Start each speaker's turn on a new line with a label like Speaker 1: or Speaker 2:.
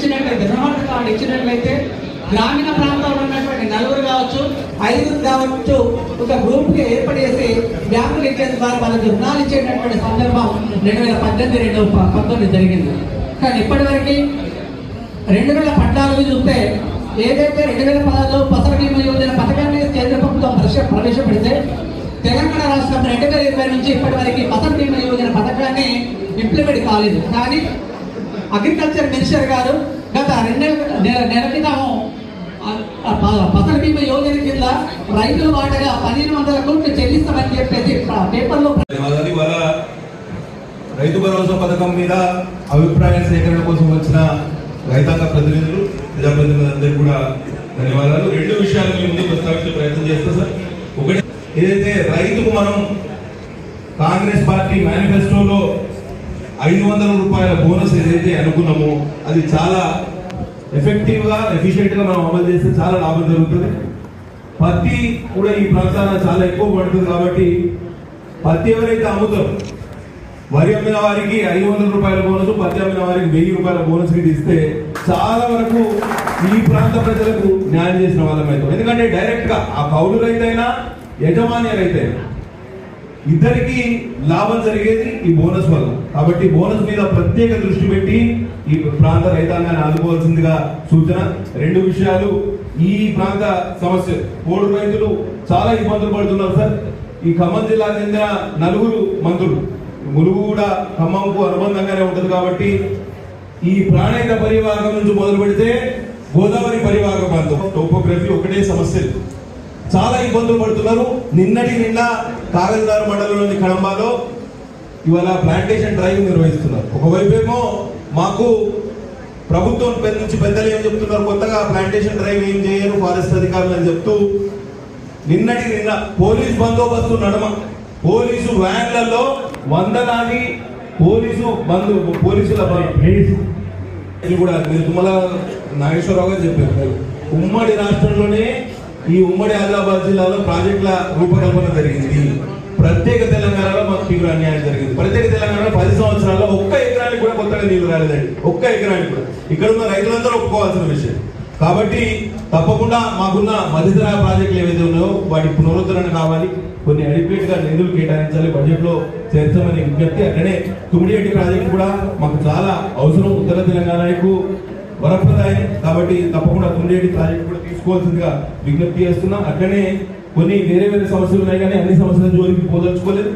Speaker 1: ఇచ్చినట్లయితే రుణమాఫీ కార్డు ఇచ్చినట్లయితే గ్రామీణ ప్రాంతంలో ఉన్నటువంటి నలుగురు కావచ్చు ఐదుగురు కావచ్చు ఒక గ్రూప్కి ఏర్పాటు ఏర్పడేసి బ్యాంకులు ఇచ్చేది ద్వారా వాళ్ళకి రుణాలు ఇచ్చేటటువంటి సందర్భం రెండు వేల పద్దెనిమిది రెండు పంతొమ్మిది జరిగింది. కానీ ఇప్పటివరకు రెండు వేల పద్నాలుగు చూస్తే ఏదైతే రెండు వేల పదహారులో పసర బీమా యోజన పథకాన్ని కేంద్ర ప్రభుత్వం ప్రవేశ- ప్రవేశపెడితే తెలంగాణ రాష్ట్రం రెండు వేల ఇరవై నుంచి ఇప్పటి వరకు ఫసల్ బీమా యోజన పథకాన్ని ఇంప్లిమెంట్ కాలేదు. కానీ అగ్రికల్చర్ మినిస్టర్ గారు గత రెండేళ్ళ నెల నెల క్రితం ఆ- ఫసల్ బీమా యోజన కింద రైతుల వాటగా పన్నెండు వందల కోట్లు చెల్లిస్తామని చెప్పేసి పేపర్లో
Speaker 2: రైతు భరోసా పథకం మీద అభిప్రాయ సేకరణ కోసం వచ్చిన రైతాంగ ప్రతినిధులు ప్రజాప్రతినిధులందరికీ కూడా ధన్యవాదాలు. రెండు విషయాలు మీ ముందు ప్రస్తావించే ప్రయత్నం చేస్తా సార్. ఒకటి ఏదైతే రైతుకు మనం కాంగ్రెస్ పార్టీ మేనిఫెస్టోలో ఐదు వందల రూపాయల బోనస్ ఏదైతే అనుకున్నామో అది చాలా ఎఫెక్టివ్గా ఎఫిషియెంట్గా మనం అమలు చేస్తే చాలా లాభం జరుగుతుంది. పత్తి కూడా ఈ ప్రాంతాన చాలా ఎక్కువ పడుతుంది కాబట్టి పత్తి ఎవరైతే అమ్ముతారో వరి అమ్మిన వారికి ఐదు వందల రూపాయల బోనస్ పత్తి అమ్మిన వారికి వెయ్యి రూపాయల బోనస్ గిట్ ఇస్తే చాలా వరకు ఈ ప్రాంత ప్రజలకు న్యాయం చేసిన వాళ్ళం ఎందుకంటే డైరెక్ట్గా ఆ కౌలు రైతైనా యజమాని రైతైనా ఇద్దరికి లాభం జరిగేది ఈ బోనస్ వల్ల. కాబట్టి బోనస్ మీద ప్రత్యేక దృష్టి పెట్టి ఈ ప్రాంత రైతాంగాన్ని ఆదుకోవాల్సిందిగా సూచన. రెండు విషయాలు. ఈ ప్రాంత సమస్య. పోడు రైతులు చాలా ఇబ్బందులు పడుతున్నారు సార్. ఈ ఖమ్మం జిల్లాకు చెందిన నలుగురు మంత్రులు. ములుగు కూడా ఖమ్మంకు అనుబంధంగానే ఉంటుంది కాబట్టి ఈ ప్రాణేత పరివాహకం నుంచి మొదలు పెడితే గోదావరి పరివాహక ప్రాంతం. టోపోగ్రఫీ ఒకటే సమస్య. చాలా ఇబ్బందులు పడుతున్నారు. నిన్నటి నిన్న కాగజదారు మండలంలోని కడంబాలో ఇవాళ ప్లాంటేషన్ డ్రైవ్ నిర్వహిస్తున్నారు. ఒకవైపు ఏమో మాకు ప్రభుత్వం పెద్ద నుంచి పెద్దలు ఏం చెప్తున్నారు. కొత్తగా ప్లాంటేషన్ డ్రైవ్ ఏం చేయరు ఫారెస్ట్ అధికారులు అని చెప్తూ నిన్నటి నిన్న పోలీస్ బందోబస్తు నడమ. పోలీసు వ్యాన్లలో వందలాది పోలీసు బంధు పోలీసుల కూడా మీరు తుమ్మల నాగేశ్వరరావు గారు చెప్పారు. ఉమ్మడి రాష్ట్రంలోనే ఈ ఉమ్మడి ఆదిలాబాద్ జిల్లాలో ప్రాజెక్టుల రూపకల్పన జరిగింది. ప్రత్యేక తెలంగాణలో మాకు తీవ్ర అన్యాయం జరిగింది. ప్రత్యేక తెలంగాణలో పది సంవత్సరాల్లో ఒక్క ఎకరానికి కూడా కొత్తగా నీళ్ళు రాలేదండి. ఒక్క ఎకరానికి కూడా. ఇక్కడ ఉన్న రైతులందరూ ఒప్పుకోవాల్సిన విషయం. కాబట్టి తప్పకుండా మాకున్న మధ్యతరహా ప్రాజెక్టులు ఏవైతే ఉన్నాయో వాటి పునరుద్ధరణ కావాలి. కొన్ని అడిక్వేట్ నిధులు కేటాయించాలి. బడ్జెట్లో చేర్చమని విజ్ఞప్తి అట్లనే తుమ్మిడిహట్టి ప్రాజెక్ట్ కూడా మాకు చాలా అవసరం. ఉత్తర తెలంగాణకు వరప్రదాయం. కాబట్టి తప్పకుండా తుమ్మిడిహట్టి ప్రాజెక్ట్ కూడా తీసుకోవాల్సిందిగా విజ్ఞప్తి చేస్తున్నా. అట్లనే కొన్ని వేరే వేరే సమస్యలు ఉన్నాయి కానీ అన్ని సమస్యల జోలికి పోదలుచుకోలేదు.